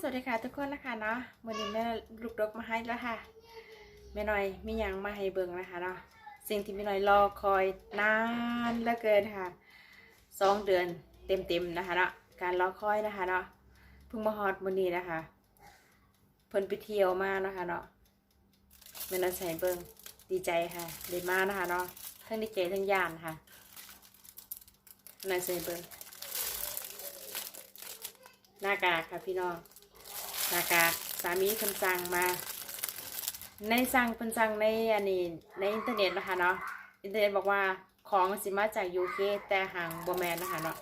สวัสดีค่ะทุกคนนะคะเนาะวันนี้แม่ลูกดกมาให้แล้วค่ะแม่หน่อยมีหยังมาให้เบิ่งนะคะเนาะสิ่งที่แม่หน่อยรอคอยนานเหลือเกินค่ะสองเดือนเต็มๆนะคะเนาะการรอคอยนะคะเนาะเพิ่งมาฮอดมือนี้นะคะเพิ่นไปเที่ยวมานะคะเนาะแม่หน่อยใส่เบิ่งดีใจค่ะได้มานะคะเนาะทั้งดีใจทั้งย่านค่ะแม่หน่อยใส่เบิ่งหน้ากากค่ะพี่น้อง น้ากาสามีเพิ่นสั่งมา ในสั่งเพิ่นสั่งในอันนี้ในอินเทอร์เน็ตนะคะเนาะอินเทอร์เน็ตบอกว่าของสิมาจากยูเคแต่ห่างบแมนนะคะเนาะ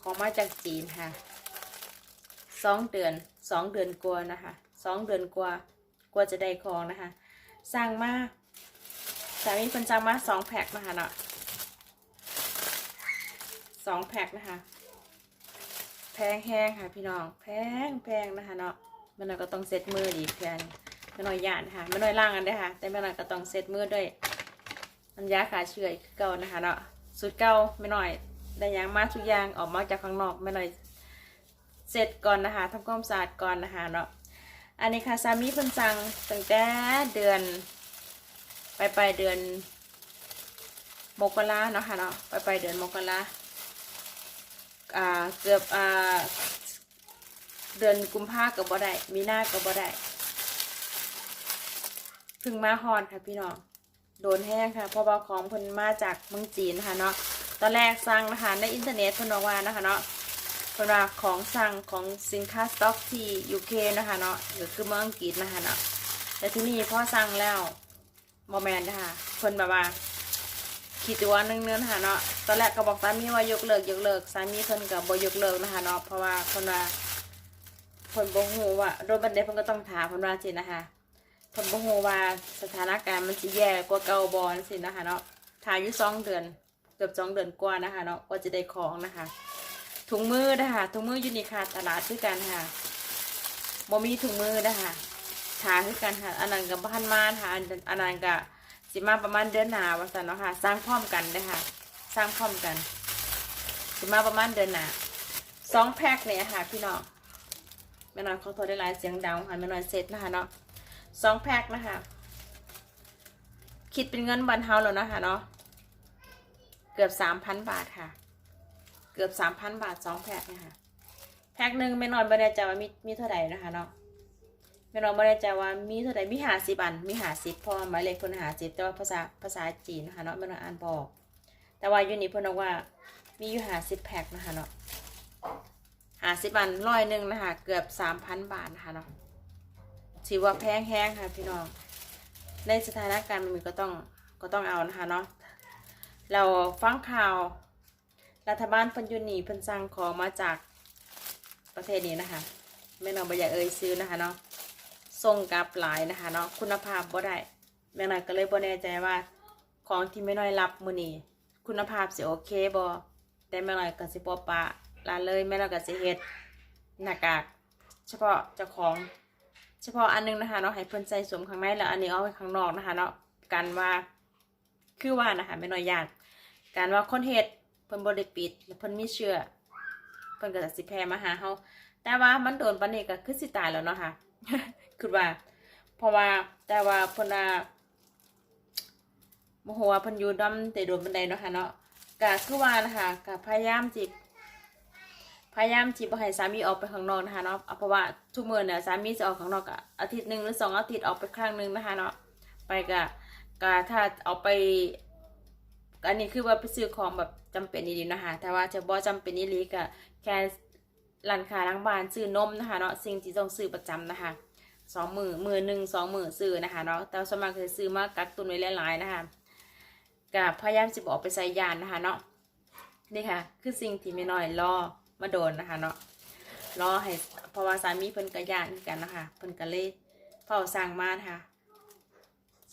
ของมาจากจีนค่ะสองเดือนสองเดือนกว่านะคะสองเดือนกว่ากว่าจะได้ของนะคะสั่งมาสามีเพิ่นสั่งมาสองแพ็คนะคะเนาะสองแพ็คนะคะ แพงแห้งค่ะพี่น้อง แพงแพงนะคะเนาะแม่น้อยก็ต้องเซ็ตมืออีเพื่อนแม่น้อยย่านค่ะแม่น้อยล่างกันได้ค่ะ แต่แม่น้อยก็ต้องเซ็ตมือด้วยน้ำยาขาเฉื่อยคือเก่านะคะเนาะสูตรเก่าแม่น้อยได้ยังมาทุกอย่างออกมาจากข้างนอกแม่น้อยเสร็จก่อนนะคะทำความสะอาดก่อนนะคะเนาะอันนี้ค่ะสามีเพิ่นสั่งตั้งแต่เดือนไปไปเดือนมกราเนาะค่ะเนาะไปไปเดือนมกรา อ่าเกือบอ่าเดือนกุมภากับบ่ได้มีหน้ากับบ่ได้พึ่งมาฮอนค่ะพี่น้องโดนแห้งค่ะเพราะว่าของเพิ่นมาจากเมืองจีนนะคะเนาะตอนแรกสั่งนะคะในอินเทอร์เน็ตเพิ่นบอกว่านะคะเนาะเพิ่นว่าของสั่งของสินค้าสต็อกที่ยูเคนะคะเนาะหรือคือเมืองอังกฤษนะคะเนาะแต่ที่นี่พอสั่งแล้วบ่แมนนะคะเพิ่นแบบว่า คิดว่าหนึ่งเนื้อนะคะเนาะตอนแรกก็บอกสามีว่ายกเลิกยกเลิกสามีเพิ่นก็บ่ยกเลิกนะคะเนาะเพราะว่าเพิ่นว่าเพิ่นบ่ฮู้ว่าโดนบันไดเพิ่นก็ต้องถามเพิ่นว่าสินะคะเพิ่นบ่ฮู้ว่าสถานการณ์มันสิแย่กว่าเก่าบ่สินะคะเนาะถ่ายอยู่สองเดือนเกือบสองเดือนกว่านะคะเนาะกว่าจะได้ของนะคะถุงมือนะคะถุงมือยูนี่ค่ะตลาดคือกันค่ะบ่มีถุงมือนะคะถาคือกันค่ะอันนั้นก็บ่ทันมาค่ะอันอันนั้นก็ สิมาประมาณเดือนหนาวันสันเนาะค่ะ สร้างพร้อมกันเลยค่ะ สร้างพร้อมกัน สิมาประมาณเดือนหนาสองแพ็คเนี่ยค่ะ พี่น้องแม่น้อยขาโทรได้หลายเสียงดังค่ะแม่น้อยเสร็จนะคะเนาะสองแพ็คนะคะ คิดเป็นเงินบันเทาแล้วนะคะเนาะเกือบสามพันบาทค่ะ เกือบสามพันบาทสองแพ็คเนี่ยค่ะแพ็คหนึ่งไม่น้อยไม่แน่ใจว่ามีมีเท่าไหร่นะคะเนาะ ม่รู้ไม่แน่ใจว่ามีเท่าไหร่มีหาสิบอัน มีหาสิบพราะว่าหมายเลขเพิ่นหาสิบแต่ว่าภาษาภาษาจีนนะคะเนาะไม่ต้องอ่านบอก แต่ว่ายูนี่เพิ่นบอกว่า มีอยู่หาสิบแพ็คนะคะเนาะหาสิบอันร้อยหนึ่งนะคะเกือบสามพันบาทนะคะเนาะถือว่าแพงแห้งค่ะพี่น้อง ในสถานการณ์มันก็ต้องก็ต้องเอานะคะเนาะเราฟังข่าว รัฐบาลพิ่นยุนีพิ่นสั่งของมาจากประเทศนี้นะคะไม่น้องบอยากเอ่ยซื้อนะคะเนาะ ส่งกลับหลายนะคะเนาะคุณภาพบ่ได้แม่น้อยก็เลยบ่แน่ใจว่า ของที่แม่น้อยรับมือนี้คุณภาพสิโอเคบ่แต่แม่น้อยก็สิบ่ปะละเลยแม่น้อยก็สิเฮ็ดหน้ากากเฉพาะเจ้าของเฉพาะอันนึงนะคะเนาะให้เพิ่นใส่สวมข้างในแล้วอันนี้เอาไว้ข้างนอกนะคะเนาะกันว่าคือว่านะคะแม่น้อยญาติการว่าคนเฮ็ดเพิ่นบ่ได้ปิดเพิ่นมีเชื้อเพิ่นก็จะสิแพร่มาหาเฮาแต่ว่ามันโดนปานนี้ก็คือสิตายแล้วเนาะค่ะ คือว่า เพราะว่าแต่ว่าเพนว่าโมโหว่าเพนอยู่ดำแต่โดนบันไดเนาะค่ะเนาะก็คือว่านะคะก็พยายามจิบพยายามจิบให้สามีออกไปข้างนอกนะคะเนาะเอาเพราะว่าทุกมื้อเนี่ยสามีจะออกข้างนอกอะอาทิตย์หนึ่งหรือสองอาทิตย์ออกไปครั้งหนึ่งนะคะเนาะไปก็ก็ถ้าเอาไปอันนี้คือว่าไปซื้อของแบบจำเป็นดีๆนะคะแต่ว่าจะบ่จำเป็นนี่ลีก็แค่ ร้านค้าร้านบานซื้อนมนะคะเนาะสิ่งที่ต้องซื้อประจำนะคะสองมือมือหนึ่งสองมือซื้อนะคะเนาะแต่สมัครจะซื้อมากักตุนไว้หลายๆนะคะกับพยายามจะบอกไปใส่ยานนะคะเนาะนี่ค่ะ คือสิ่งที่ไม่น้อยรอมาโดนนะคะเนาะรอให้เพราะว่าสามีเพิ่นกระยานกันนะคะเพิ่นก็เลยเฝ้าสร้างมานะคะ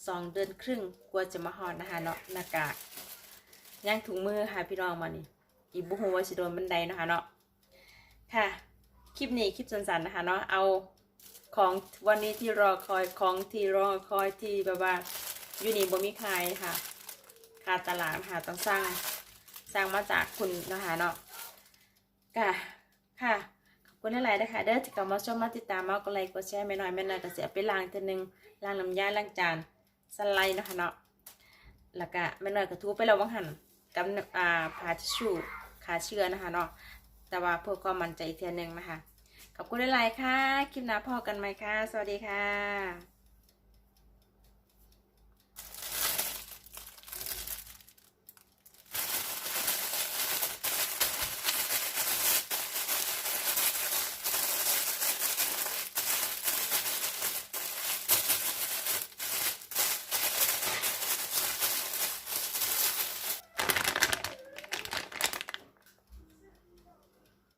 สองเดือนครึ่งกว่าจะมาฮอดนะคะเนาะหน้ากากย่างถุงมือค่ะพี่น้องมานี่อีบุหัวาสิโดนบันไดนะคะเนาะ ค่ะ คลิปนี้คลิปสั้นๆนะคะเนาะเอาของวันนี้ที่รอคอยของที่รอคอยที่แบบว่ายูนิบมิคายค่ะขาดตลาดค่ะต้องสร้างสร้างมาจากคุณนะคะเนาะค่ะค่ะขอบคุณหลายๆนะคะเด้อที่กำมาชมมาติดตามมากดไลค์กดแชร์ไม่น้อยไม่น้อยแต่เสียไปล้างทีนึงล้างลำยาล้างจานสไลด์นะคะเนาะแล้วก็ไม่น้อยก็ทูไปเราวังหันกับอ่าผ้าทิชชู่ขาเชื้อนะคะเนาะ แต่ว่าเพื่อความมั่นใจเทียนหนึ่งนะคะขอบคุณหลายๆค่ะ คลิปหน้าพอกันไหมคะสวัสดีค่ะ